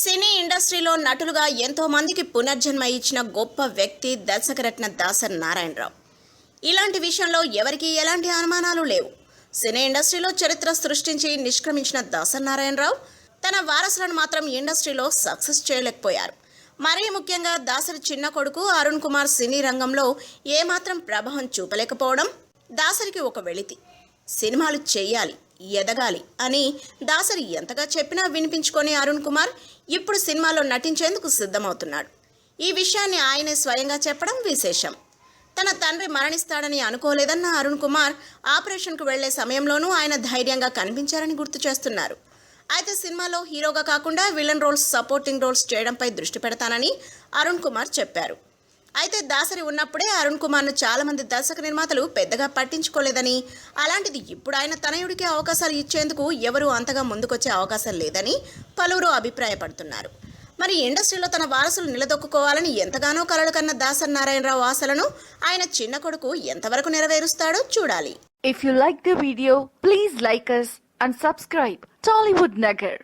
సినీ ఇండస్ట్రీలో నటులుగా ఎంతో మందికి పునర్జన్మ ఇచ్చిన గొప్ప వ్యక్తి దర్శకరత్న దాసర్ నారాయణరావు ఇలాంటి విషయంలో ఎవరికీ ఎలాంటి అనుమానాలు లేవు. సినీ ఇండస్ట్రీలో చరిత్ర సృష్టించి నిష్క్రమించిన దాసర్ నారాయణరావు తన వారసులను మాత్రం ఇండస్ట్రీలో సక్సెస్ చేయలేకపోయారు. మరీ ముఖ్యంగా దాసరి చిన్న కొడుకు అరుణ్ కుమార్ సినీ రంగంలో ఏమాత్రం ప్రభావం చూపలేకపోవడం దాసరికి ఒక వెళితి సినిమాలు చేయాలి ఎదగాలి అని దాసరి ఎంతగా చెప్పినా వినిపించుకొని అరుణ్ కుమార్ ఇప్పుడు సినిమాలో నటించేందుకు సిద్ధమవుతున్నాడు. ఈ విషయాన్ని ఆయనే స్వయంగా చెప్పడం విశేషం. తన తండ్రి మరణిస్తాడని అనుకోలేదన్న అరుణ్ కుమార్ ఆపరేషన్కు వెళ్ళే సమయంలోనూ ఆయన ధైర్యంగా కనిపించారని గుర్తు చేస్తున్నారు. అయితే సినిమాలో హీరోగా కాకుండా విలన్ రోల్స్ సపోర్టింగ్ రోల్స్ చేయడంపై దృష్టి పెడతానని అరుణ్ కుమార్ చెప్పారు. అయితే దాసరి ఉన్నప్పుడే అరుణ్ కుమార్ను చాలామంది దర్శక నిర్మాతలు పెద్దగా పట్టించుకోలేదని అలాంటిది ఇప్పుడు ఆయన తనయుడికి అవకాశాలు ఇచ్చేందుకు ఎవరూ అంతగా ముందుకొచ్చే అవకాశం లేదని పలువురు అభిప్రాయపడుతున్నారు. మరి ఇండస్ట్రీలో తన వారసులు నిలదొక్కుకోవాలని ఎంతగానో కలలు కన్న దాసరి నారాయణరావు ఆశలను ఆయన చిన్న కొడుకు ఎంతవరకు నెరవేరుస్తాడో చూడాలి. If you like the video please like us and subscribe Tollywood Nagar